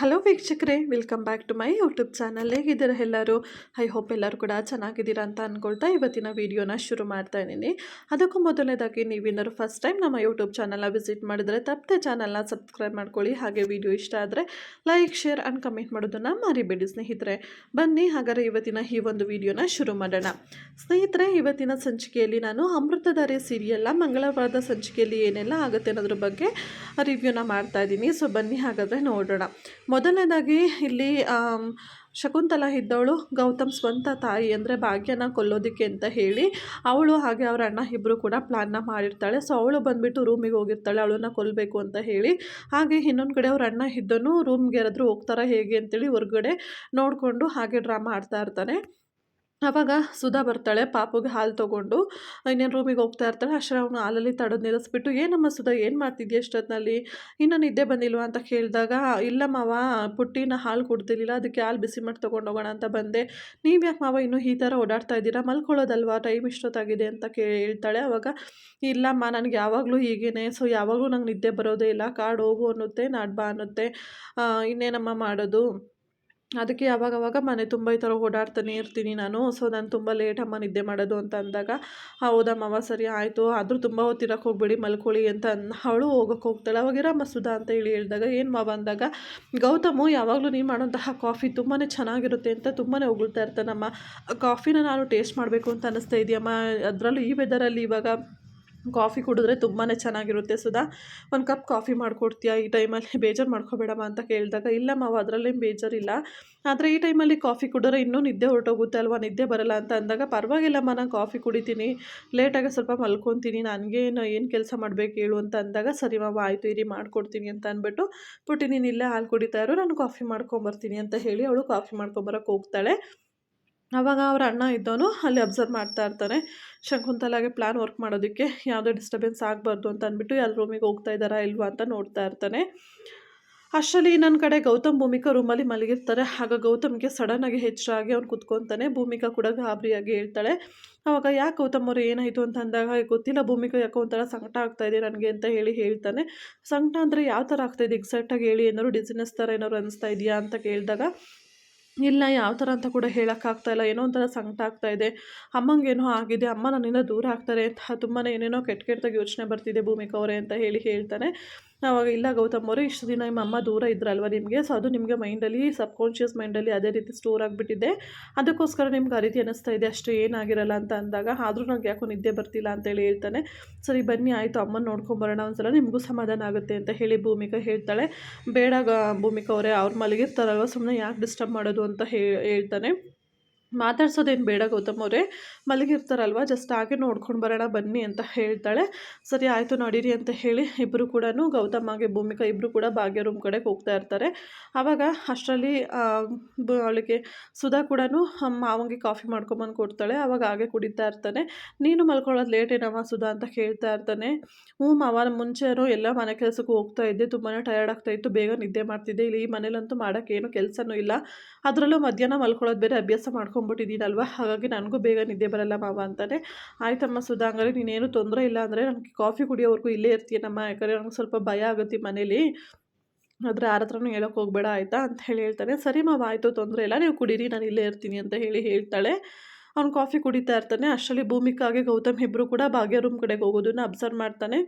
Hello ವೀಕ್ಷಕರೇ, welcome back to my YouTube channel. ಹೇಗಿದ್ದೀರಾ ಎಲ್ಲರೂ? ಐ ಹೋಪ್ ಎಲ್ಲರೂ ಕೂಡ ಚೆನ್ನಾಗಿದ್ದೀರಾ ಅಂತ ಅಂದ್ಕೊಳ್ತಾ ಇವತ್ತಿನ ವೀಡಿಯೋನ ಶುರು ಮಾಡ್ತಾ ಇದ್ದೀನಿ. ಅದಕ್ಕೂ ಮೊದಲನೇದಾಗಿ ನೀವೇನಾದ್ರು ಫಸ್ಟ್ ಟೈಮ್ ನಮ್ಮ ಯೂಟ್ಯೂಬ್ ಚಾನಲ್ನ ವಿಸಿಟ್ ಮಾಡಿದರೆ ತಪ್ಪದೆ ಚಾನಲ್ನ ಸಬ್ಸ್ಕ್ರೈಬ್ ಮಾಡ್ಕೊಳ್ಳಿ. ಹಾಗೆ ವಿಡಿಯೋ ಇಷ್ಟ ಆದರೆ ಲೈಕ್ ಶೇರ್ ಆ್ಯಂಡ್ ಕಮೆಂಟ್ ಮಾಡೋದನ್ನು ಮರಿಬೇಡಿ ಸ್ನೇಹಿತರೆ. ಬನ್ನಿ, ಹಾಗಾದರೆ ಇವತ್ತಿನ ಈ ಒಂದು ವಿಡಿಯೋನ ಶುರು ಮಾಡೋಣ. ಸ್ನೇಹಿತರೆ, ಇವತ್ತಿನ ಸಂಚಿಕೆಯಲ್ಲಿ ನಾನು ಅಮೃತಧಾರೆ ಸೀರಿಯಲ್ನ ಮಂಗಳವಾರದ ಸಂಚಿಕೆಯಲ್ಲಿ ಏನೆಲ್ಲ ಆಗುತ್ತೆ ಅನ್ನೋದ್ರ ಬಗ್ಗೆ ರಿವ್ಯೂನ ಮಾಡ್ತಾ ಇದ್ದೀನಿ. ಸೊ ಬನ್ನಿ, ಹಾಗಾದರೆ ನೋಡೋಣ. ಮೊದಲನೇದಾಗಿ ಇಲ್ಲಿ ಶಕುಂತಲ ಇದ್ದವಳು ಗೌತಮ್ ಸ್ವಂತ ತಾಯಿ ಅಂದರೆ ಭಾಗ್ಯನ ಕೊಲ್ಲೋದಕ್ಕೆ ಅಂತ ಹೇಳಿ ಅವಳು ಹಾಗೆ ಅವರ ಅಣ್ಣ ಇಬ್ಬರು ಕೂಡ ಪ್ಲ್ಯಾನ್ನ ಮಾಡಿರ್ತಾಳೆ. ಸೊ ಅವಳು ಬಂದುಬಿಟ್ಟು ರೂಮಿಗೆ ಹೋಗಿರ್ತಾಳೆ, ಅವಳನ್ನ ಕೊಲ್ಲಬೇಕು ಅಂತ ಹೇಳಿ. ಹಾಗೆ ಇನ್ನೊಂದು ಕಡೆ ಅವ್ರ ಅಣ್ಣ ಇದ್ದನು ರೂಮ್ಗೆ ಯಾರಾದರೂ ಹೋಗ್ತಾರಾ ಹೇಗೆ ಅಂತೇಳಿ ಹೊರಗಡೆ ನೋಡಿಕೊಂಡು ಹಾಗೆ ಡ್ರಾಮಾ ಆಡ್ತಾ ಇರ್ತಾನೆ. ಆವಾಗ ಸುಧಾ ಬರ್ತಾಳೆ, ಪಾಪುಗೆ ಹಾಲು ತೊಗೊಂಡು. ಇನ್ನೇನು ರೂಮಿಗೆ ಹೋಗ್ತಾ ಇರ್ತಾಳೆ ಅಷ್ಟರ ಅವನು ಹಾಲಲ್ಲಿ ತಡೆದು ನಿಲ್ಲಿಸ್ಬಿಟ್ಟು ಏನಮ್ಮ ಸುಧಾ, ಏನು ಮಾಡ್ತಿದ್ಯ ಎಷ್ಟೊತ್ತಿನಲ್ಲಿ ಇನ್ನೂ ನಿದ್ದೆ ಬಂದಿಲ್ವಾ? ಅಂತ ಕೇಳಿದಾಗ, ಇಲ್ಲ ಮಾವ, ಪುಟ್ಟಿನ ಹಾಲು ಕೊಡ್ತಿರ್ಲಿಲ್ಲ ಅದಕ್ಕೆ ಹಾಲು ಬಿಸಿ ಮಾಡಿ ತೊಗೊಂಡೋಗೋಣ ಅಂತ ಬಂದೆ. ನೀವು ಯಾಕೆ ಮಾವ ಇನ್ನೂ ಈ ಥರ ಓಡಾಡ್ತಾ ಇದ್ದೀರಾ? ಮಲ್ಕೊಳ್ಳೋದಲ್ವಾ? ಟೈಮ್ ಇಷ್ಟೊತ್ತಾಗಿದೆ ಅಂತ ಕೇಳ್ತಾಳೆ. ಅವಾಗ ಇಲ್ಲಮ್ಮ ನನಗೆ ಯಾವಾಗಲೂ ಹೀಗೇನೆ. ಸೊ, ಯಾವಾಗಲೂ ನಂಗೆ ನಿದ್ದೆ ಬರೋದೇ ಇಲ್ಲ. ಕಾಡು ಹೋಗು ಅನ್ನುತ್ತೆ ನಾಡ್ಬಾ ಅನ್ನುತ್ತೆ. ಇನ್ನೇನಮ್ಮ ಮಾಡೋದು? ಅದಕ್ಕೆ ಯಾವಾಗವಾಗ ಮನೆ ತುಂಬ ಈ ಥರ ಓಡಾಡ್ತಾನೆ ಇರ್ತೀನಿ ನಾನು. ಸೊ, ನಾನು ತುಂಬ ಲೇಟಮ್ಮ ನಿದ್ದೆ ಮಾಡೋದು ಅಂತ ಅಂದಾಗ ಹೌದಮ್ಮವ ಮಾವ ಸರಿ, ಆಯಿತು. ಆದರೂ ತುಂಬ ಹೊತ್ತಿರಕ್ಕೆ ಹೋಗ್ಬೇಡಿ, ಮಲ್ಕೊಳ್ಳಿ ಅಂತ ಅವಳು ಹೋಗೋಕೆ ಹೋಗ್ತಾಳೆ. ಅವಾಗಿರಮ್ಮ ಸುಧಾ ಅಂತ ಹೇಳಿ ಹೇಳಿದಾಗ, ಏನು ಮಾವ? ಅಂದಾಗ, ಗೌತಮು, ಯಾವಾಗಲೂ ನೀನು ಮಾಡೋಂತಹ ಕಾಫಿ ತುಂಬಾ ಚೆನ್ನಾಗಿರುತ್ತೆ ಅಂತ ತುಂಬಾ ಹೊಗಳ್ತಾ ಇರ್ತಾನಮ್ಮ. ಕಾಫಿನ ನಾನು ಟೇಸ್ಟ್ ಮಾಡಬೇಕು ಅಂತ ಅನ್ನಿಸ್ತಾ ಇದೆಯಮ್ಮ. ಅದರಲ್ಲೂ ಈ ವೆದರಲ್ಲಿ ಇವಾಗ ಕಾಫಿ ಕುಡಿದ್ರೆ ತುಂಬಾ ಚೆನ್ನಾಗಿರುತ್ತೆ. ಸುಧಾ, ಒಂದು ಕಪ್ ಕಾಫಿ ಮಾಡಿಕೊಡ್ತೀಯಾ? ಈ ಟೈಮಲ್ಲಿ ಬೇಜಾರು ಮಾಡ್ಕೋಬೇಡಮ್ಮ ಅಂತ ಕೇಳಿದಾಗ, ಇಲ್ಲ ಮಾವ, ಅದರಲ್ಲೇನು ಬೇಜಾರಿಲ್ಲ. ಆದರೆ ಈ ಟೈಮಲ್ಲಿ ಕಾಫಿ ಕುಡಿದ್ರೆ ಇನ್ನೂ ನಿದ್ದೆ ಹೊರಟೋಗುತ್ತೆ ಅಲ್ವಾ? ನಿದ್ದೆ ಬರಲ್ಲ ಅಂತ ಅಂದಾಗ, ಪರವಾಗಿಲ್ಲಮ್ಮ, ನಾನು ಕಾಫಿ ಕುಡಿತೀನಿ. ಲೇಟಾಗಿ ಸ್ವಲ್ಪ ಮಲ್ಕೊತೀನಿ. ನನಗೇನು, ಏನು ಕೆಲಸ ಮಾಡಬೇಕು ಹೇಳು ಅಂತ ಅಂದಾಗ, ಸರಿ ಮಾವ, ಆಯಿತು, ಇರಿ, ಮಾಡಿಕೊಡ್ತೀನಿ ಅಂತ ಅಂದ್ಬಿಟ್ಟು, ಪುಟ್ಟಿ, ನೀನು ಇಲ್ಲೇ ಹಾಲು ಕುಡಿತಾ ಇರು, ನಾನು ಕಾಫಿ ಮಾಡ್ಕೊಂಬರ್ತೀನಿ ಅಂತ ಹೇಳಿ ಅವಳು ಕಾಫಿ ಮಾಡ್ಕೊಂಬರಕ್ಕೆ ಹೋಗ್ತಾಳೆ. ಆವಾಗ ಅವ್ರ ಅಣ್ಣ ಇದ್ದವನು ಅಲ್ಲಿ ಅಬ್ಸರ್ವ್ ಮಾಡ್ತಾ ಇರ್ತಾನೆ. ಶಂಕುಂತಲಾಗೆ ಪ್ಲ್ಯಾನ್ ವರ್ಕ್ ಮಾಡೋದಕ್ಕೆ ಯಾವುದೇ ಡಿಸ್ಟರ್ಬೆನ್ಸ್ ಆಗಬಾರ್ದು ಅಂತ ಅಂದ್ಬಿಟ್ಟು ಯಾರು ರೂಮಿಗೆ ಹೋಗ್ತಾ ಇದ್ದಾರಾ ಇಲ್ವಾ ಅಂತ ನೋಡ್ತಾ ಇರ್ತಾನೆ. ಅಷ್ಟರಲ್ಲಿ ನನ್ನ ಕಡೆ ಗೌತಮ್ ಭೂಮಿಕಾ ರೂಮಲ್ಲಿ ಮಲಗಿರ್ತಾರೆ. ಆಗ ಗೌತಮ್ಗೆ ಸಡನ್ನಾಗಿ ಹೆಚ್ಚಾಗಿ ಅವ್ನು ಕುತ್ಕೊತಾನೆ. ಭೂಮಿಕಾ ಕೂಡ ಗಾಬರಿಯಾಗಿ ಹೇಳ್ತಾಳೆ. ಅವಾಗ ಯಾಕೆ ಗೌತಮ್ ಅವರು ಏನಾಯಿತು ಅಂತ ಅಂದಾಗ, ಗೊತ್ತಿಲ್ಲ ಭೂಮಿಕಾ ಯಾಕೋ ಒಂಥರ ಸಂಕಟ ಆಗ್ತಾ ಇದೆ ನನಗೆ ಅಂತ ಹೇಳಿ ಹೇಳ್ತಾನೆ. ಸಂಕಟ ಅಂದರೆ ಯಾವ ಥರ ಆಗ್ತಾಯಿದೆ ಎಕ್ಸಾಕ್ಟಾಗಿ ಹೇಳಿ ಏನಾದ್ರು ಡಿಸಿನೆಸ್ ಥರ ಏನಾದ್ರು ಅನಿಸ್ತಾ ಇದೆಯಾ ಅಂತ ಕೇಳಿದಾಗ ಇಲ್ಲ, ಯಾವ ಥರ ಅಂತ ಕೂಡ ಹೇಳೋಕ್ಕಾಗ್ತಾ ಇಲ್ಲ. ಏನೋ ಒಂಥರ ಸಂಕಟ ಆಗ್ತಾ ಇದೆ. ಅಮ್ಮಂಗೇನೋ ಆಗಿದೆ, ಅಮ್ಮ ನನ್ನಿಂದ ದೂರ ಆಗ್ತಾರೆ ಅಂತ ತುಂಬಾ ಏನೇನೋ ಕೆಟ್ಟ ಕೆಟ್ಟದಾಗಿ ಯೋಚನೆ ಬರ್ತಿದೆ ಭೂಮಿಕಾ ಅವರೇ ಅಂತ ಹೇಳಿ ಹೇಳ್ತಾನೆ. ಆವಾಗ ಇಲ್ಲ ಗೌತಮ್ ಅವರು, ಇಷ್ಟು ದಿನ ನಿಮ್ಮ ಅಮ್ಮ ದೂರ ಇದ್ರಲ್ವ ನಿಮಗೆ? ಸೊ ಅದು ನಿಮಗೆ ಮೈಂಡಲ್ಲಿ, ಸಬ್ಕಾನ್ಷಿಯಸ್ ಮೈಂಡಲ್ಲಿ ಅದೇ ರೀತಿ ಸ್ಟೋರ್ ಆಗಿಬಿಟ್ಟಿದೆ. ಅದಕ್ಕೋಸ್ಕರ ನಿಮ್ಗೆ ಆ ರೀತಿ ಅನ್ನಿಸ್ತಾ ಇದೆ, ಅಷ್ಟು ಏನಾಗಿರಲ್ಲ ಅಂತ ಅಂದಾಗ, ಆದರೂ ನಂಗೆ ಯಾಕೋ ನಿದ್ದೆ ಬರ್ತಿಲ್ಲ ಅಂತೇಳಿ ಹೇಳ್ತಾನೆ. ಸರಿ, ಬನ್ನಿ, ಆಯಿತು, ಅಮ್ಮನ ನೋಡ್ಕೊಂಬರೋಣ ಒಂದ್ಸಲ ನಿಮಗೂ ಸಮಾಧಾನ ಆಗುತ್ತೆ ಅಂತ ಹೇಳಿ ಭೂಮಿಕಾ ಹೇಳ್ತಾಳೆ. ಬೇಡ ಭೂಮಿಕಾ ಅವರೇ, ಅವ್ರು ಮಲಗಿರ್ತಾರಲ್ವ ಸುಮ್ಮನೆ ಯಾಕೆ ಡಿಸ್ಟರ್ಬ್ ಮಾಡೋದು ಅಂತ ಹೇಳ್ತಾನೆ. ಮಾತಾಡ್ಸೋದೇನು ಬೇಡ ಗೌತಮ್ ಅವರೇ. ಮಲಗಿರ್ತಾರಲ್ವ? ಜಸ್ಟ್ ಹಾಗೆ ನೋಡ್ಕೊಂಡು ಬರೋಣ, ಬನ್ನಿ ಅಂತ ಹೇಳ್ತಾಳೆ. ಸರಿ, ಆಯಿತು ನಡೀರಿ ಅಂತ ಹೇಳಿ ಇಬ್ಬರು ಕೂಡ ಗೌತಮ್ ಹಾಗೆ ಭೂಮಿಕಾ ಇಬ್ಬರು ಕೂಡ ಭಾಗ್ಯ ರೂಮ್ ಕಡೆಗೆ ಹೋಗ್ತಾ ಇರ್ತಾರೆ. ಆವಾಗ ಅಷ್ಟರಲ್ಲಿ ಅವಳಿಗೆ ಸುಧಾ ಕೂಡ ಮಾವಂಗೆ ಕಾಫಿ ಮಾಡ್ಕೊಂಬಂದು ಕೊಡ್ತಾಳೆ. ಆವಾಗ ಹಾಗೆ ಕುಡಿತಾ ಇರ್ತಾನೆ. ನೀನು ಮಲ್ಕೊಳ್ಳೋದು ಲೇಟ್ ಏನವ ಸುಧಾ ಅಂತ ಕೇಳ್ತಾ ಇರ್ತಾನೆ. ಹ್ಞೂ ಮಾವ, ಮುಂಚೆನೋ ಎಲ್ಲ ಮನೆ ಕೆಲಸಕ್ಕೂ ಹೋಗ್ತಾ ಇದ್ದೆ. ತುಂಬಾ ಟಯರ್ಡ್ ಆಗ್ತಾ ಇತ್ತು. ಬೇಗ ನಿದ್ದೆ ಮಾಡ್ತಿದ್ದೆ. ಇಲ್ಲಿ ಈ ಮನೇಲಂತೂ ಮಾಡೋಕ್ಕೇನು ಕೆಲಸನೂ ಇಲ್ಲ. ಅದರಲ್ಲೂ ಮಧ್ಯಾಹ್ನ ಮಲ್ಕೊಳ್ಳೋದು ಬೇರೆ ಅಭ್ಯಾಸ ಮಾಡ್ಕೊಂಬಿಟ್ಟಿದ್ದೀನಲ್ವ ಹಾಗಾಗಿ ನನಗೂ ಬೇಗ ನಿದ್ದೆ ಬರಲ್ಲ ಮಾವ ಅಂತಾನೆ. ಆಯ್ತಮ್ಮ ಸುಧಾ, ಹಂಗಾರೆ ನೀನೇನು ತೊಂದರೆ ಇಲ್ಲ ಅಂದರೆ ನನಗೆ ಕಾಫಿ ಕುಡಿಯೋವರೆಗೂ ಇಲ್ಲೇ ಇರ್ತೀಯನಮ್ಮ ಯಾಕಂದರೆ ನನಗೆ ಸ್ವಲ್ಪ ಭಯ ಆಗುತ್ತೆ ಮನೇಲಿ. ಆದರೆ ಯಾರ ಹತ್ರನೂ ಹೇಳೋಕೆ ಹೋಗಬೇಡ ಆಯಿತಾ ಅಂತ ಹೇಳಿ ಹೇಳ್ತಾನೆ. ಸರಿ ಮಾವ, ಆಯಿತು ತೊಂದರೆ ಇಲ್ಲ, ನೀವು ಕುಡೀರಿ, ನಾನು ಇಲ್ಲೇ ಇರ್ತೀನಿ ಅಂತ ಹೇಳಿ ಹೇಳ್ತಾಳೆ. ಅವ್ನು ಕಾಫಿ ಕುಡಿತಾ ಇರ್ತಾನೆ. ಅಷ್ಟರಲ್ಲಿ ಭೂಮಿಕಾಗೆ ಗೌತಮ್ ಇಬ್ಬರು ಕೂಡ ಭಾಗ್ಯ ರೂಮ್ ಕಡೆಗೆ ಹೋಗೋದನ್ನ ಅಬ್ಸರ್ವ್ ಮಾಡ್ತಾನೆ.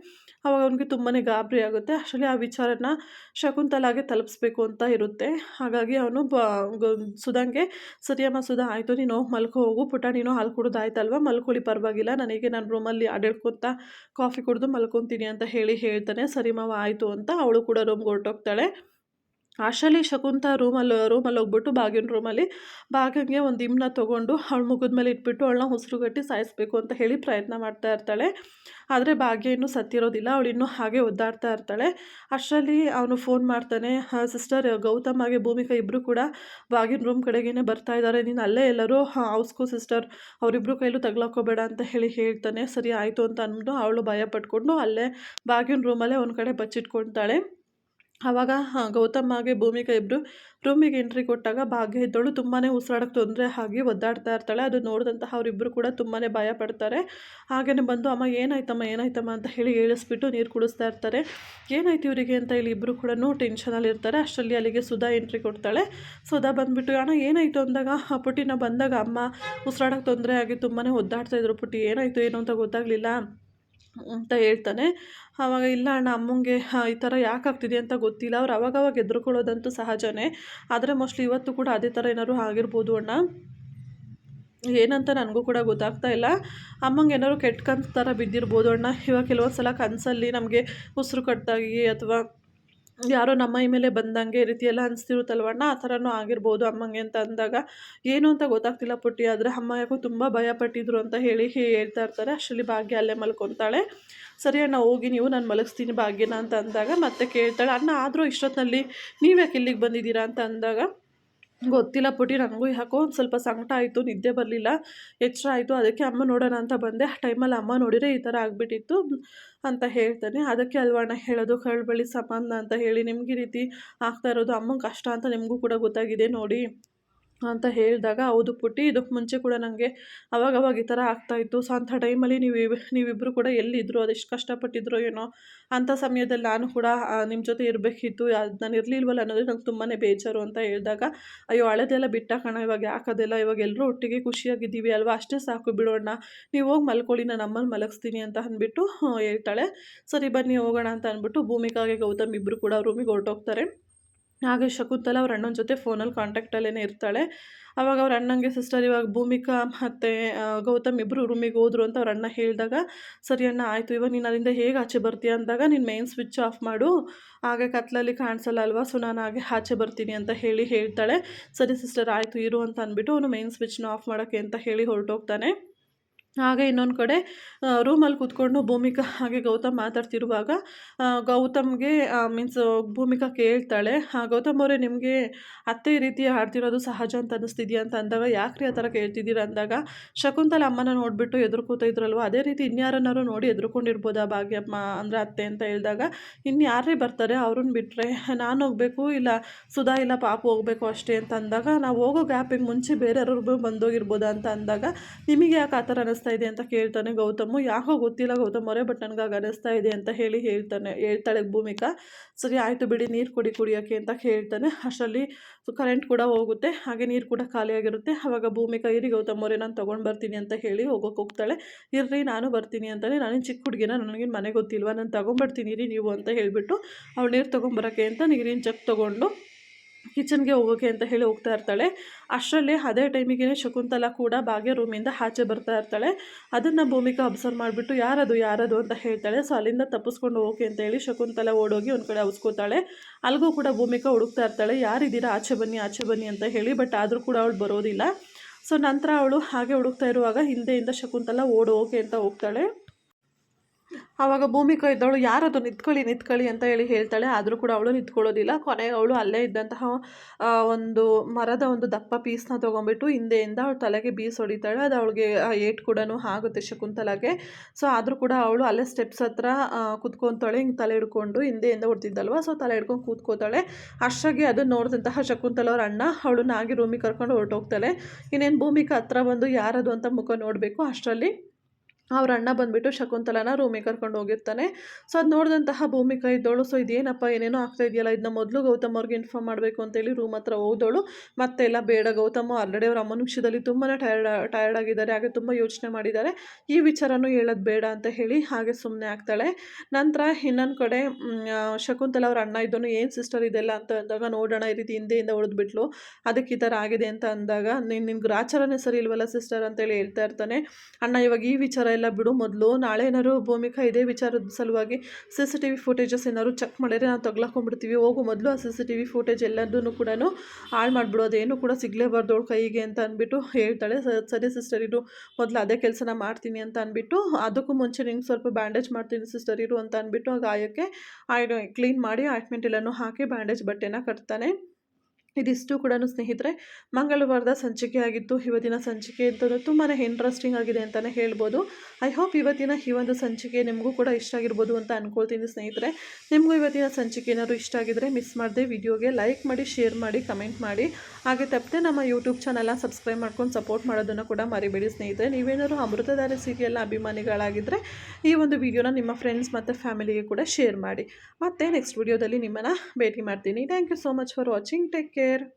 ಅವಾಗ ಅವನಿಗೆ ತುಂಬಾ ಗಾಬರಿ ಆಗುತ್ತೆ. ಅಷ್ಟರಲ್ಲಿ ಆ ವಿಚಾರನ ಶಕುಂತಲಾಗೆ ತಲುಪಿಸ್ಬೇಕು ಅಂತ ಇರುತ್ತೆ. ಹಾಗಾಗಿ ಅವನು ಬ ಸುಧಾಂಗೆ, ಸರಿಯಮ್ಮ ಸುಧಾ, ಆಯಿತು, ನೀನು ಮಲ್ಕೊ, ಹೋಗು, ಪುಟ, ನೀನು ಹಾಲು ಕುಡಿದು ಆಯ್ತಲ್ವ? ಮಲ್ಕೊಳ್ಳಿ ಪರವಾಗಿಲ್ಲ. ನನಗೆ ನಾನು ರೂಮಲ್ಲಿ ಆಡಳ್ಕೊತ ಕಾಫಿ ಕುಡಿದು ಮಲ್ಕೊತೀನಿ ಅಂತ ಹೇಳಿ ಹೇಳ್ತಾನೆ. ಸರಿಮಾವ ಆಯಿತು ಅಂತ ಅವಳು ಕೂಡ ರೂಮ್ಗೆ ಹೊರಟೋಗ್ತಾಳೆ. ಅಷ್ಟರಲ್ಲಿ ಶಕುಂತ ರೂಮಲ್ಲಿ ರೂಮಲ್ಲಿ ಹೋಗ್ಬಿಟ್ಟು ಬಾಗಿನ ರೂಮಲ್ಲಿ ಭಾಗ್ಯಂಗೆ ಒಂದು ಇಮ್ನ ತೊಗೊಂಡು ಅವಳು ಮುಗಿದ ಮೇಲೆ ಇಟ್ಬಿಟ್ಟು ಅವಳನ್ನ ಉಸಿರುಗಟ್ಟಿ ಸಾಯಿಸ್ಬೇಕು ಅಂತ ಹೇಳಿ ಪ್ರಯತ್ನ ಮಾಡ್ತಾ ಇರ್ತಾಳೆ. ಆದರೆ ಭಾಗ್ಯ ಇನ್ನೂ ಸತ್ತಿರೋದಿಲ್ಲ, ಅವಳು ಇನ್ನೂ ಹಾಗೆ ಒದ್ದಾಡ್ತಾ ಇರ್ತಾಳೆ. ಅಷ್ಟರಲ್ಲಿ ಅವನು ಫೋನ್ ಮಾಡ್ತಾನೆ ಸಿಸ್ಟರ್, ಗೌತಮ್ ಹಾಗೆ ಭೂಮಿಕಾ ಇಬ್ಬರು ಕೂಡ ಬಾಗಿನ ರೂಮ್ ಕಡೆಗೇ ಬರ್ತಾ ಇದ್ದಾರೆ ನೀನು ಅಲ್ಲೇ ಎಲ್ಲರೂ ಹೌಸ್ಕೋ ಸಿಸ್ಟರ್ ಅವರಿಬ್ಬರು ಕೈಲೂ ತಗ್ಲಾಕೋಬೇಡ ಅಂತ ಹೇಳಿ ಹೇಳ್ತಾನೆ. ಸರಿ, ಆಯಿತು ಅಂತ ಅಂದ್ಬಿಟ್ಟು ಅವಳು ಭಯ ಪಟ್ಕೊಂಡು ಅಲ್ಲೇ ಬಾಗಿನ ರೂಮಲ್ಲೇ ಒಂದು ಕಡೆ ಬಚ್ಚಿಟ್ಕೊಳ್ತಾಳೆ. ಆವಾಗ ಹಾಂ ಗೌತಮ್ಮಗೆ ಭೂಮಿಕಾ ಇಬ್ಬರು ರೂಮಿಗೆ ಎಂಟ್ರಿ ಕೊಟ್ಟಾಗ ಭಾಗ್ಯ ಇದ್ದವಳು ತುಂಬಾ ಉಸಿರಾಡೋಕ್ಕೆ ತೊಂದರೆ ಆಗಿ ಒದ್ದಾಡ್ತಾ ಇರ್ತಾಳೆ. ಅದು ನೋಡಿದಂತಹ ಅವರಿಬ್ಬರು ಕೂಡ ತುಂಬಾ ಭಯ ಪಡ್ತಾರೆ. ಹಾಗೆಯೇ ಬಂದು, ಅಮ್ಮ, ಏನಾಯ್ತಮ್ಮ ಏನಾಯ್ತಮ್ಮ? ಅಂತ ಹೇಳಿ ಹೇಳಿಸ್ಬಿಟ್ಟು ನೀರು ಕುಡಿಸ್ತಾ ಇರ್ತಾರೆ. ಏನಾಯ್ತು ಇವರಿಗೆ? ಅಂತ ಇಲ್ಲಿ ಇಬ್ಬರು ಕೂಡ ಟೆನ್ಷನಲ್ಲಿ ಇರ್ತಾರೆ. ಅಷ್ಟರಲ್ಲಿ ಅಲ್ಲಿಗೆ ಸುಧಾ ಎಂಟ್ರಿ ಕೊಡ್ತಾಳೆ. ಸುಧಾ ಬಂದುಬಿಟ್ಟು, ಅಣ್ಣ, ಏನಾಯಿತು? ಅಂದಾಗ ಪುಟ್ಟಿನ ಬಂದಾಗ, ಅಮ್ಮ ಉಸಿರಾಡೋಕ್ಕೆ ತೊಂದರೆ ಆಗಿ ತುಂಬಾ ಒದ್ದಾಡ್ತಾ ಇದ್ರು ಪುಟ್ಟಿ. ಏನಾಯಿತು, ಏನು ಅಂತ ಗೊತ್ತಾಗಲಿಲ್ಲ. ಅಂತ ಹೇಳ್ತಾನೆ. ಆವಾಗ, ಇಲ್ಲ ಅಣ್ಣ, ಅಮ್ಮಂಗೆ ಈ ಥರ ಯಾಕೆ ಆಗ್ತಿದೆ ಅಂತ ಗೊತ್ತಿಲ್ಲ. ಅವ್ರು ಅವಾಗವಾಗ ಹೆದ್ರುಕೊಳ್ಳೋದಂತೂ ಸಹಜನೇ. ಆದರೆ ಮೋಸ್ಟ್ಲಿ ಇವತ್ತು ಕೂಡ ಅದೇ ಥರ ಏನಾದ್ರು ಆಗಿರ್ಬೋದು ಅಣ್ಣ? ಏನಂತ ನನಗೂ ಕೂಡ ಗೊತ್ತಾಗ್ತಾ ಇಲ್ಲ. ಅಮ್ಮಂಗೆ ಏನಾದ್ರು ಕೆಟ್ಟ ಕನ್ಸು ಥರ ಬಿದ್ದಿರ್ಬೋದು ಅಣ್ಣ. ಇವಾಗ ಕೆಲವೊಂದು ಸಲ ಕನಸಲ್ಲಿ ನಮಗೆ ಉಸಿರು ಕಟ್ಟಾಗಿ ಅಥವಾ ಯಾರೋ ನಮ್ಮ ಮೈ ಮೇಲೆ ಬಂದಂಗೆ ಈ ರೀತಿ ಎಲ್ಲ ಅನಿಸ್ತಿರುತ್ತಲ್ವಣ್ಣ ಆ ಥರನೂ ಆಗಿರ್ಬೋದು ಅಮ್ಮಂಗೆ ಅಂತ ಅಂದಾಗ. ಏನು ಅಂತ ಗೊತ್ತಾಗ್ತಿಲ್ಲ ಪುಟ್ಟಿ, ಆದರೆ ಅಮ್ಮ ಯಾಕೋ ತುಂಬ ಭಯಪಟ್ಟಿದ್ರು ಅಂತ ಹೇಳಿ ಹೇಳ್ತಾ ಇರ್ತಾರೆ. ಅಷ್ಟರಲ್ಲಿ ಭಾಗ್ಯ ಅಲ್ಲೇ ಮಲ್ಕೊತಾಳೆ. ಸರಿ ಅಣ್ಣ, ಹೋಗಿ ನೀವು, ನಾನು ಮಲಗಿಸ್ತೀನಿ ಭಾಗ್ಯನ ಅಂತ ಅಂದಾಗ ಮತ್ತೆ ಕೇಳ್ತಾಳೆ. ಅಣ್ಣ, ಆದರೂ ಇಷ್ಟೊತ್ತಿನಲ್ಲಿ ನೀವು ಯಾಕೆ ಇಲ್ಲಿಗೆ ಬಂದಿದ್ದೀರಾ ಅಂತ ಅಂದಾಗ ಗೊತ್ತಿಲ್ಲ ಪುಟಿ, ನನಗೂ ಯಾಕೋ ಒಂದು ಸ್ವಲ್ಪ ಸಂಕಟ ಆಯಿತು, ನಿದ್ದೆ ಬರಲಿಲ್ಲ, ಎಚ್ಚರ ಆಯಿತು, ಅದಕ್ಕೆ ಅಮ್ಮ ನೋಡೋಣ ಅಂತ ಬಂದೆ. ಆ ಟೈಮಲ್ಲಿ ಅಮ್ಮ ನೋಡಿದರೆ ಈ ಥರ ಆಗಿಬಿಟ್ಟಿತ್ತು ಅಂತ ಹೇಳ್ತಾನೆ. ಅದಕ್ಕೆ ಅಲ್ವಣ್ಣ ಹೇಳೋದು, ಕಳ್ಬಳಿ ಸಂಬಂಧ ಅಂತ ಹೇಳಿ ನಿಮ್ಗೆ ರೀತಿ ಆಗ್ತಾ ಇರೋದು, ಅಮ್ಮಂಗೆ ಕಷ್ಟ ಅಂತ ನಿಮಗೂ ಕೂಡ ಗೊತ್ತಾಗಿದೆ ನೋಡಿ. ಅಂತ ಹೇಳಿದಾಗ, ಹೌದು ಪುಟ್ಟಿ ಇದಕ್ಕೆ ಮುಂಚೆ ಕೂಡ ನನಗೆ ಅವಾಗವಾಗ ಈ ಥರ ಆಗ್ತಾಯಿತ್ತು ಸೊ ಅಂಥ ಟೈಮಲ್ಲಿ ನೀವು ನೀವಿಬ್ಬರು ಕೂಡ ಎಲ್ಲಿದ್ದರು ಅದೆಷ್ಟು ಕಷ್ಟಪಟ್ಟಿದ್ರು ಏನೋ ಅಂಥ ಸಮಯದಲ್ಲಿ ನಾನು ಕೂಡ ನಿಮ್ಮ ಜೊತೆ ಇರಬೇಕಿತ್ತು. ಅದು ನಾನು ಇರಲಿಲ್ವಲ್ಲ ಅನ್ನೋದು ನಂಗೆ ತುಂಬಾ ಬೇಜಾರು ಅಂತ ಹೇಳಿದಾಗ, ಅಯ್ಯೋ, ಹಳೆದೆಲ್ಲ ಬಿಟ್ಟಾಕಣ ಇವಾಗ ಯಾಕದೆಲ್ಲ ಇವಾಗ ಎಲ್ಲರೂ ಒಟ್ಟಿಗೆ ಖುಷಿಯಾಗಿದ್ದೀವಿ ಅಲ್ವಾ? ಅಷ್ಟೇ ಸಾಕು ಬಿಡೋಣ ನೀವು ಹೋಗಿ ಮಲ್ಕೊಳ್ಳಿ, ನಾನು ನಮ್ಮಲ್ಲಿ ಮಲಗಿಸ್ತೀನಿ ಅಂತ ಅಂದ್ಬಿಟ್ಟು ಹೇಳ್ತಾಳೆ. ಸರಿ ಬನ್ನಿ, ಹೋಗೋಣ ಅಂತ ಅಂದ್ಬಿಟ್ಟು ಭೂಮಿಕಾಗೆ ಗೌತಮ್ ಇಬ್ಬರು ಕೂಡ ರೂಮಿಗೆ ಹೊರಟೋಗ್ತಾರೆ. ಹಾಗೆ ಶಕುಂತಲ ಅವ್ರ ಅಣ್ಣನ ಜೊತೆ ಫೋನಲ್ಲಿ ಕಾಂಟ್ಯಾಕ್ಟಲ್ಲೇ ಇರ್ತಾಳೆ. ಅವಾಗ ಅವ್ರ ಅಣ್ಣಂಗೆ ಸಿಸ್ಟರ್ ಇವಾಗ ಭೂಮಿಕಾ ಮತ್ತು ಗೌತಮ್ ಇಬ್ಬರು ರೂಮಿಗೆ ಹೋದ್ರು ಅಂತ ಅವ್ರ ಅಣ್ಣ ಹೇಳಿದಾಗ, ಸರಿ ಅಣ್ಣ, ಆಯಿತು, ಇವಾಗ ನೀನು ಅಲ್ಲಿಂದ ಹೇಗೆ ಆಚೆ ಬರ್ತೀಯ? ಅಂದಾಗ, ನೀನು ಮೇನ್ ಸ್ವಿಚ್ ಆಫ್ ಮಾಡು. ಹಾಗೆ ಕತ್ಲಲ್ಲಿ ಕಾಣಿಸಲ್ಲ ಅಲ್ವಾ ಸೊ ನಾನು ಹಾಗೆ ಆಚೆ ಬರ್ತೀನಿ ಅಂತ ಹೇಳಿ ಹೇಳ್ತಾಳೆ. ಸರಿ ಸಿಸ್ಟರ್ ಆಯಿತು, ಇರು ಅಂತ ಅಂದ್ಬಿಟ್ಟು ಅವನು ಮೇನ್ ಸ್ವಿಚ್ನ ಆಫ್ ಮಾಡೋಕ್ಕೆ ಅಂತ ಹೇಳಿ ಹೊರಟೋಗ್ತಾನೆ. ಹಾಗೆ ಇನ್ನೊಂದು ಕಡೆ ರೂಮಲ್ಲಿ ಕೂತ್ಕೊಂಡು ಭೂಮಿಕಾ ಹಾಗೆ ಗೌತಮ್ ಮಾತಾಡ್ತಿರುವಾಗ ಗೌತಮ್ಗೆ ಮೀನ್ಸ್ ಭೂಮಿಕಾ ಕೇಳ್ತಾಳೆ ಗೌತಮ್ ಅವರೇ, ನಿಮಗೆ ಅತ್ತೆ ರೀತಿ ಆಡ್ತಿರೋದು ಸಹಜ ಅಂತ ಅನ್ನಿಸ್ತಿದ್ಯಾ ಅಂತ ಅಂದಾಗ, ಯಾಕ್ರಿ ಆ ಥರ ಕೇಳ್ತಿದ್ದೀರ? ಅಂದಾಗ, ಶಕುಂತಲ ಅಮ್ಮನ ನೋಡಿಬಿಟ್ಟು ಎದುರ್ಕೋತಾ ಇದ್ರಲ್ವ? ಅದೇ ರೀತಿ ಇನ್ಯಾರನ್ನಾರು ನೋಡಿ ಎದುರ್ಕೊಂಡಿರ್ಬೋದಾ ಭಾಗ್ಯಮ್ಮ ಅಂದರೆ ಅತ್ತೆ ಅಂತ ಹೇಳಿದಾಗ ಇನ್ನು ಬರ್ತಾರೆ? ಅವ್ರನ್ನ ಬಿಟ್ಟರೆ ನಾನು ಹೋಗಬೇಕು, ಇಲ್ಲ ಸುಧಾ, ಇಲ್ಲ ಪಾಪ ಹೋಗಬೇಕು ಅಷ್ಟೇ? ಅಂತ ಅಂದಾಗ, ನಾವು ಹೋಗೋ ಗ್ಯಾಪಿಗೆ ಮುಂಚೆ ಬೇರೆಯವ್ರಿಗೂ ಬಂದೋಗಿರ್ಬೋದಾ? ಅಂತ ಅಂದಾಗ ನಿಮಗೆ ಯಾಕೆ ಆ ಥರ ಅನ್ನಿಸ್ತಾ ಇದೆ ಅಂತ ಕೇಳ್ತಾನೆ ಗೌತಮು. ಯಾಕೋ ಗೊತ್ತಿಲ್ಲ ಗೌತಮ್ ಅವರೇ ಬಟ್ ನನಗೆ ಆಗ ಅನಿಸ್ತಾ ಇದೆ ಅಂತ ಹೇಳಿ ಹೇಳ್ತಾನೆ, ಹೇಳ್ತಾಳೆ ಭೂಮಿಕಾ. ಸರಿ, ಆಯಿತು ಬಿಡಿ, ನೀರು ಕುಡಿ ಕುಡಿಯೋಕ್ಕೆ ಅಂತ ಹೇಳ್ತಾನೆ. ಅಷ್ಟರಲ್ಲಿ ಕರೆಂಟ್ ಕೂಡ ಹೋಗುತ್ತೆ, ಹಾಗೆ ನೀರು ಕೂಡ ಖಾಲಿಯಾಗಿರುತ್ತೆ ಆವಾಗ ಭೂಮಿಕಾ, ಇರಿ ಗೌತಮ್ ಅವರೇ, ನಾನು ತೊಗೊಂಡು ಬರ್ತೀನಿ ಅಂತ ಹೇಳಿ ಹೋಗೋಕೆ ಹೋಗ್ತಾಳೆ. ಇರ್ರಿ, ನಾನು ಬರ್ತೀನಿ ಅಂತಲೇ ನಾನು ಚಿಕ್ಕ ಹುಡುಗಿನ ನನಗೆ ಮನೆ ಗೊತ್ತಿಲ್ವ, ನಾನು ತೊಗೊಂಬರ್ತೀನಿ ರೀ ನೀವು ಅಂತ ಹೇಳಿಬಿಟ್ಟು ಅವಳು ನೀರು ತೊಗೊಂಬರೋಕ್ಕೆ ಅಂತ ನೀರಿನ ಜಗ್ ತೊಗೊಂಡು ಕಿಚನ್ಗೆ ಹೋಗೋಕೆ ಅಂತ ಹೇಳಿ ಹೋಗ್ತಾ ಇರ್ತಾಳೆ. ಅಷ್ಟರಲ್ಲಿ ಅದೇ ಟೈಮಿಗೆ ಶಕುಂತಲಾ ಕೂಡ ಭಾಗ್ಯ ರೂಮಿಂದ ಆಚೆ ಬರ್ತಾ ಇರ್ತಾಳೆ. ಅದನ್ನು ಭೂಮಿಕಾ ಅಬ್ಸರ್ವ್ ಮಾಡಿಬಿಟ್ಟು, ಯಾರದು ಯಾರದು? ಅಂತ ಹೇಳ್ತಾಳೆ. ಸೊ ಅಲ್ಲಿಂದ ತಪ್ಪಿಸ್ಕೊಂಡು ಹೋಗೋಕೆ ಅಂತ ಹೇಳಿ ಶಕುಂತಲ ಓಡೋಗಿ ಒಂದು ಕಡೆ ಅವಸ್ಕೋತಾಳೆ. ಅಲ್ಲಿಗೂ ಕೂಡ ಭೂಮಿಕಾ ಹುಡುಕ್ತಾ ಇರ್ತಾಳೆ. ಯಾರಿದ್ದೀರಾ? ಆಚೆ ಬನ್ನಿ ಆಚೆ ಬನ್ನಿ ಅಂತ ಹೇಳಿ, ಬಟ್ ಆದರೂ ಕೂಡ ಅವಳು ಬರೋದಿಲ್ಲ. ಸೊ ನಂತರ ಅವಳು ಹಾಗೆ ಹುಡುಕ್ತಾ ಇರುವಾಗ ಹಿಂದೆಯಿಂದ ಶಕುಂತಲ ಓಡೋಕೆ ಅಂತ ಹೋಗ್ತಾಳೆ. ಆವಾಗ ಭೂಮಿಕಾ ಇದ್ದವಳು ಯಾರದು ನಿಂತ್ಕೊಳ್ಳಿ ನಿಂತ್ಕೊಳ್ಳಿ ಅಂತ ಹೇಳಿ ಹೇಳ್ತಾಳೆ. ಆದರೂ ಕೂಡ ಅವಳು ನಿಂತ್ಕೊಳ್ಳೋದಿಲ್ಲ. ಕೊನೆಗೆ ಅವಳು ಅಲ್ಲೇ ಇದ್ದಂತಹ ಒಂದು ಮರದ ಒಂದು ದಪ್ಪ ಪೀಸ್ನ ತೊಗೊಂಬಿಟ್ಟು ಹಿಂದೆಯಿಂದ ಅವಳು ತಲೆಗೆ ಬೀಸ್ ಹೊಡಿತಾಳೆ. ಅದು ಅವಳಿಗೆ ಏಟ್ ಕೂಡ ಆಗುತ್ತೆ ಶಕುಂತಲಾಗೆ. ಸೊ ಆದರೂ ಕೂಡ ಅವಳು ಅಲ್ಲೇ ಸ್ಟೆಪ್ಸ್ ಹತ್ರ ಕೂತ್ಕೊತಾಳೆ. ಹಿಂಗೆ ತಲೆ ಹಿಡ್ಕೊಂಡು ಹಿಂದೆಯಿಂದ ಹೊಡ್ತಿದ್ದಲ್ವ? ಸೊ ತಲೆ ಹಿಡ್ಕೊಂಡು ಕೂತ್ಕೋತಾಳೆ. ಅಷ್ಟಾಗಿ ಅದನ್ನು ನೋಡಿದಂತಹ ಶಕುಂತಲ ಅವ್ರ ಅಣ್ಣ ಅವಳು ನಾಗಿ ರೂಮಿಗೆ ಕರ್ಕೊಂಡು ಹೊರಟೋಗ್ತಾಳೆ. ಇನ್ನೇನು ಭೂಮಿಕಾ ಹತ್ರ ಬಂದು ಯಾರದು ಅಂತ ಮುಖ ನೋಡಬೇಕು ಅಷ್ಟರಲ್ಲಿ. ಅವ್ರ ಅಣ್ಣ ಬಂದುಬಿಟ್ಟು ಶಕುಂತಲನ ರೂಮಿಗೆ ಕರ್ಕೊಂಡು ಹೋಗಿರ್ತಾನೆ. ಸೊ ಅದು ನೋಡಿದಂತಹ ಭೂಮಿಕಾ ಇದ್ದೋಳು. ಸೊ ಇದೇನಪ್ಪ, ಏನೇನೋ ಆಗ್ತಾ ಇದೆಯಲ್ಲ ಇದನ್ನ ಮೊದಲು ಗೌತಮ್ ಅವ್ರಿಗೆ ಇನ್ಫಾರ್ಮ್ ಮಾಡಬೇಕು ಅಂತೇಳಿ ರೂಮ್ ಹತ್ರ ಹೋದವಳು ಮತ್ತೆಲ್ಲ ಬೇಡ, ಗೌತಮ್ ಆಲ್ರೆಡಿ ಅವ್ರ ಅಮ್ಮನ ವಿಷಯದಲ್ಲಿ ತುಂಬಾ ಟಯರ್ಡ್ ಟಯರ್ಡ್ ಆಗಿದ್ದಾರೆ. ಹಾಗೆ ತುಂಬ ಯೋಚನೆ ಮಾಡಿದ್ದಾರೆ. ಈ ವಿಚಾರನೂ ಹೇಳೋದು ಬೇಡ ಅಂತ ಹೇಳಿ ಹಾಗೆ ಸುಮ್ಮನೆ ಆಗ್ತಾಳೆ. ನಂತರ ಇನ್ನೊಂದು ಕಡೆ ಶಕುಂತಲ ಅವ್ರ ಅಣ್ಣ ಇದ್ದನು, ಏನು ಸಿಸ್ಟರ್ ಇದೆಲ್ಲ? ಅಂತ ಅಂದಾಗ, ನೋಡೋಣ, ಈ ರೀತಿ ಹಿಂದೆಯಿಂದ ಹೊಡೆದ್ಬಿಟ್ಲು. ಅದಕ್ಕೆ ಈ ಥರ ಆಗಿದೆ ಅಂತ ಅಂದಾಗ ನಿನ್ನ ನಿನ್ಗೆ ಆಚಾರನೇ ಸರಿ ಇಲ್ವಲ್ಲ ಸಿಸ್ಟರ್ ಅಂತೇಳಿ ಹೇಳ್ತಾ ಇರ್ತಾನೆ. ಅಣ್ಣ ಇವಾಗ ಈ ವಿಚಾರ ಎಲ್ಲ ಬಿಡು. ಮೊದಲು ನಾಳೆ ಏನಾದ್ರು ಭೂಮಿಕಾ ಇದೇ ವಿಚಾರದ ಸಲುವಾಗಿ C C T V footages ಏನಾದ್ರು ಚೆಕ್ ಮಾಡಿದ್ರೆ ನಾವು ತಗ್ಲಾಕೊಂಡ್ಬಿಡ್ತೀವಿ. ಹೋಗು ಮೊದಲು ಆ C C T V footage ಎಲ್ಲದನ್ನು ಕೂಡ ಹಾಳು ಮಾಡಿಬಿಡು. ಅದೇನು ಕೂಡ ಸಿಗಲೇಬಾರ್ದು ಅವಳು ಕೈಗೆ ಅಂತ ಅಂದ್ಬಿಟ್ಟು ಹೇಳ್ತಾಳೆ. ಸರಿ ಸಿಸ್ಟರ್ ಇರು. ಮೊದಲು ಅದೇ ಕೆಲಸನ ಮಾಡ್ತೀನಿ ಅಂತ ಅಂದ್ಬಿಟ್ಟು ಅದಕ್ಕೂ ಮುಂಚೆ ನಿಂಗೆ ಸ್ವಲ್ಪ ಬ್ಯಾಂಡೇಜ್ ಮಾಡ್ತೀನಿ ಸಿಸ್ಟರ್ ಇರು ಅಂತ ಅಂದ್ಬಿಟ್ಟು ಆ ಗಾಯಕ್ಕೆ ಕ್ಲೀನ್ ಮಾಡಿ ಆಯಿಂಟ್ಮೆಂಟ್ ಎಲ್ಲನೂ ಹಾಕಿ ಬ್ಯಾಂಡೇಜ್ ಬಟ್ಟೆನ ಕಟ್ತಾನೆ. ಇದಿಷ್ಟು ಕೂಡ ಸ್ನೇಹಿತರೆ, ಮಂಗಳವಾರದ ಸಂಚಿಕೆ ಆಗಿತ್ತು, ಇವತ್ತಿನ ಸಂಚಿಕೆ ಅಂತಂದರೆ ತುಂಬಾ ಇಂಟ್ರೆಸ್ಟಿಂಗ್ ಆಗಿದೆ ಅಂತಲೇ ಹೇಳ್ಬೋದು. ಐ ಹೋಪ್ ಇವತ್ತಿನ ಈ ಒಂದು ಸಂಚಿಕೆ ನಿಮಗೂ ಕೂಡ ಇಷ್ಟ ಆಗಿರ್ಬೋದು ಅಂತ ಅಂದ್ಕೊಳ್ತೀನಿ ಸ್ನೇಹಿತರೆ. ನಿಮಗೂ ಇವತ್ತಿನ ಸಂಚಿಕೆ ಏನಾದರೂ ಇಷ್ಟ ಆಗಿದ್ರೆ ಮಿಸ್ ಮಾಡದೆ ವಿಡಿಯೋಗೆ ಲೈಕ್ ಮಾಡಿ ಶೇರ್ ಮಾಡಿ ಕಮೆಂಟ್ ಮಾಡಿ. ಹಾಗೆ ತಪ್ಪದೆ ನಮ್ಮ ಯೂಟ್ಯೂಬ್ ಚಾನಲ್ನ ಸಬ್ಸ್ಕ್ರೈಬ್ ಮಾಡ್ಕೊಂಡು ಸಪೋರ್ಟ್ ಮಾಡೋದನ್ನು ಕೂಡ ಮರಿಬೇಡಿ ಸ್ನೇಹಿತರೆ. ನೀವೇನಾದ್ರು ಅಮೃತಧಾರೆ ಸೀರಿಯಲ್ನ ಅಭಿಮಾನಿಗಳಾಗಿದ್ದರೆ ಈ ಒಂದು ವಿಡಿಯೋನ ನಿಮ್ಮ ಫ್ರೆಂಡ್ಸ್ ಮತ್ತು ಫ್ಯಾಮಿಲಿಗೆ ಕೂಡ ಶೇರ್ ಮಾಡಿ. ಮತ್ತೆ ನೆಕ್ಸ್ಟ್ ವಿಡಿಯೋದಲ್ಲಿ ನಿಮ್ಮನ್ನು ಭೇಟಿ ಮಾಡ್ತೀನಿ. Thank you so much for watching take care mujer